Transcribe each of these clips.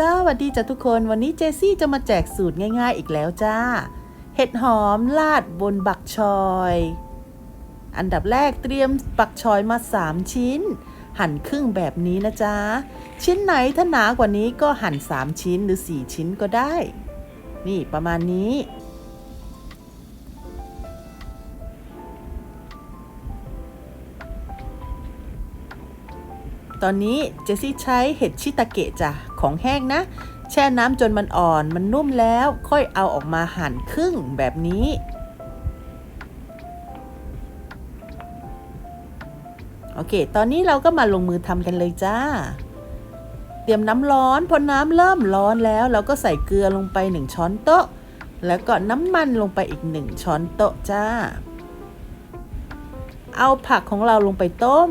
สวัสดีจ้ะทุกคนวันนี้เจซี่จะมาแจกสูตรง่ายๆอีกแล้วจ้า เห็ดหอมลาดบนบักชอย อันดับแรกเตรียมบักชอยมา 3 ชิ้น หั่นครึ่งแบบนี้นะจ๊ะ ชิ้นไหนถ้าหนากว่านี้ก็หั่น 3 ชิ้นหรือ 4 ชิ้นก็ได้ นี่ประมาณนี้ ตอนนี้เจสซี่ใช้เห็ดชิตาเกะจ้ะของแห้งนะ แช่น้ำจนมันอ่อนมันนุ่มแล้วค่อยเอาออกมาหั่นครึ่งแบบนี้ โอเค ตอนนี้เราก็มาลงมือทำกันเลยจ้า เตรียมน้ำร้อนพอน้ำเริ่มร้อนแล้ว เราก็ใส่เกลือลงไป 1 ช้อนโต๊ะ แล้วก็น้ำมันลงไปอีก 1 ช้อนโต๊ะจ้า เอาผักของเราลงไปต้ม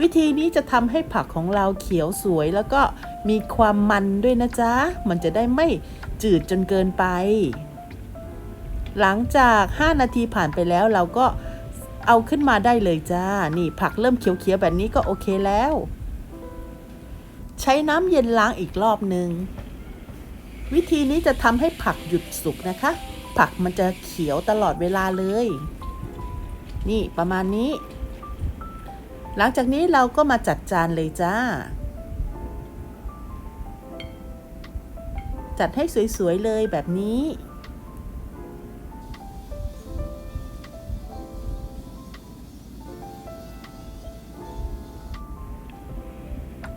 วิธีนี้จะทำให้ผักของเราเขียวสวยแล้วก็มีความมันด้วยนะจ๊ะ มันจะได้ไม่จืดจนเกินไป หลังจาก 5 นาทีผ่านไปแล้วเราก็เอาขึ้นมาได้เลยจ้า นี่ผักเริ่มเขียวๆแบบนี้ก็โอเคแล้ว ใช้น้ำเย็นล้างอีกรอบหนึ่ง วิธีนี้จะทำให้ผักหยุดสุกนะคะ ผักมันจะเขียวตลอดเวลาเลย นี่ประมาณนี้ หลังจากนี้เราก็มาจัดจานเลยจ้า จัดให้สวยๆเลยแบบนี้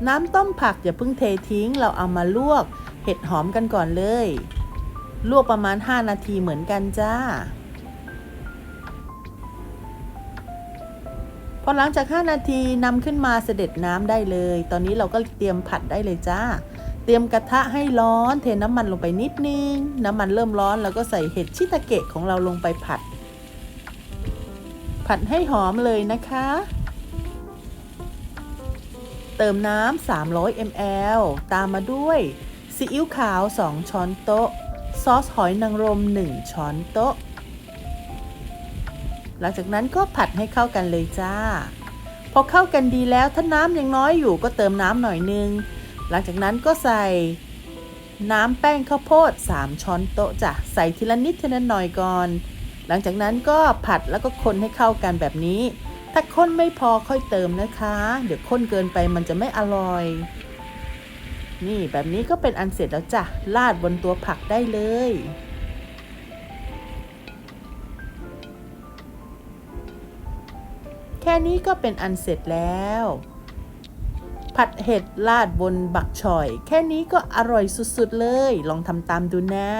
น้ำต้มผักอย่าเพิ่งเททิ้ง เราเอามาลวก เห็ดหอมกันก่อนเลย ลวกประมาณ 5 นาทีเหมือนกันจ้า อหลังจาก 5 นาทีนำขึ้นมาเสด็จน้ำได้เลย ตอนนี้เราก็เตรียมผัดได้เลยจ้า เตรียมกระทะให้ร้อน เทน้ำมันลงไปนิดนึง น้ำมันเริ่มร้อนแล้วก็ใส่เห็ดชิตาเกะของเราลงไปผัด ผัดให้หอมเลยนะคะ เติมน้ำ300 ml ตามมาด้วยซีอิ๊วขาว 2 ช้อนโต๊ะ ซอสหอยนางรม 1 ช้อนโต๊ะ หลังจากนั้นก็ผัดให้เข้ากันเลยจ้า พอเข้ากันดีแล้วถ้าน้ำยังน้อยอยู่ก็เติมน้ำหน่อยนึง หลังจากนั้นก็ใส่น้ำแป้งข้าวโพด 3 ช้อนโต๊ะจ้ะใส่ทีละนิดทีละหน่อยก่อน หลังจากนั้นก็ผัดแล้วก็คนให้เข้ากันแบบนี้ ถ้าข้นไม่พอค่อยเติมนะคะ เดี๋ยวข้นเกินไปมันจะไม่อร่อย นี่แบบนี้ก็เป็นอันเสร็จแล้วจ้ะราดบนตัวผักได้เลย แค่นี้ก็เป็นอันเสร็จแล้ว ผัดเห็ดราดบนบักชอย แค่นี้ก็อร่อยสุดๆเลย ลองทำตามดูนะ